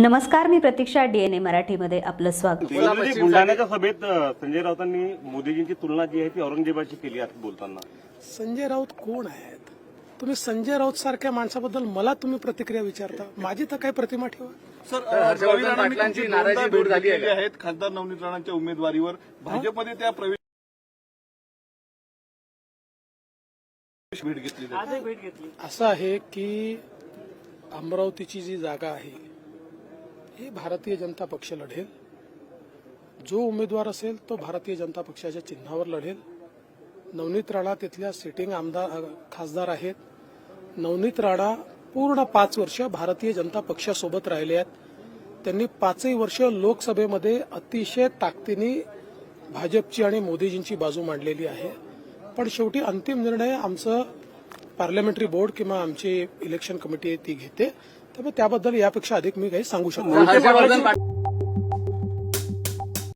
नमस्कार मी प्रतीक्षा डीएनए मराठीमध्ये आपलं स्वागत. बुलढाण्याच्या सभेत संजय राऊतांनी मोदीजींची तुलना जी आहे ती औरंगजेबाशी केली आहे बोलताना. संजय राऊत कोण आहेत? तुम्ही संजय राऊत सारख्या माणसाबद्दल मला तुम्ही प्रतिक्रिया विचारता. माझी तर काय प्रतिमा ठेवा. सर भेट झाली आहेत खासदार नवनीत राणांच्या उमेदवारीवर भाजपमध्ये त्या प्रवेश भेट घेतली. असं आहे की अमरावतीची जी जागा आहे ही भारतीय जनता पक्ष लढेल. जो उमेदवार असेल तो भारतीय जनता पक्षाच्या चिन्हावर लढेल. नवनीत राणा तिथल्या सिटिंग आमदार खासदार आहेत. नवनीत राणा पूर्ण पाच वर्ष भारतीय जनता पक्षासोबत राहिले आहेत. त्यांनी पाचही वर्ष लोकसभेमध्ये अतिशय ताकदीने भाजपची आणि मोदीजींची बाजू मांडलेली आहे. पण शेवटी अंतिम निर्णय आमचं पार्लमेंटरी बोर्ड किंवा आमची इलेक्शन कमिटी ती घेते. त्यामुळे त्याबद्दल यापेक्षा अधिक मी काही सांगू शकतो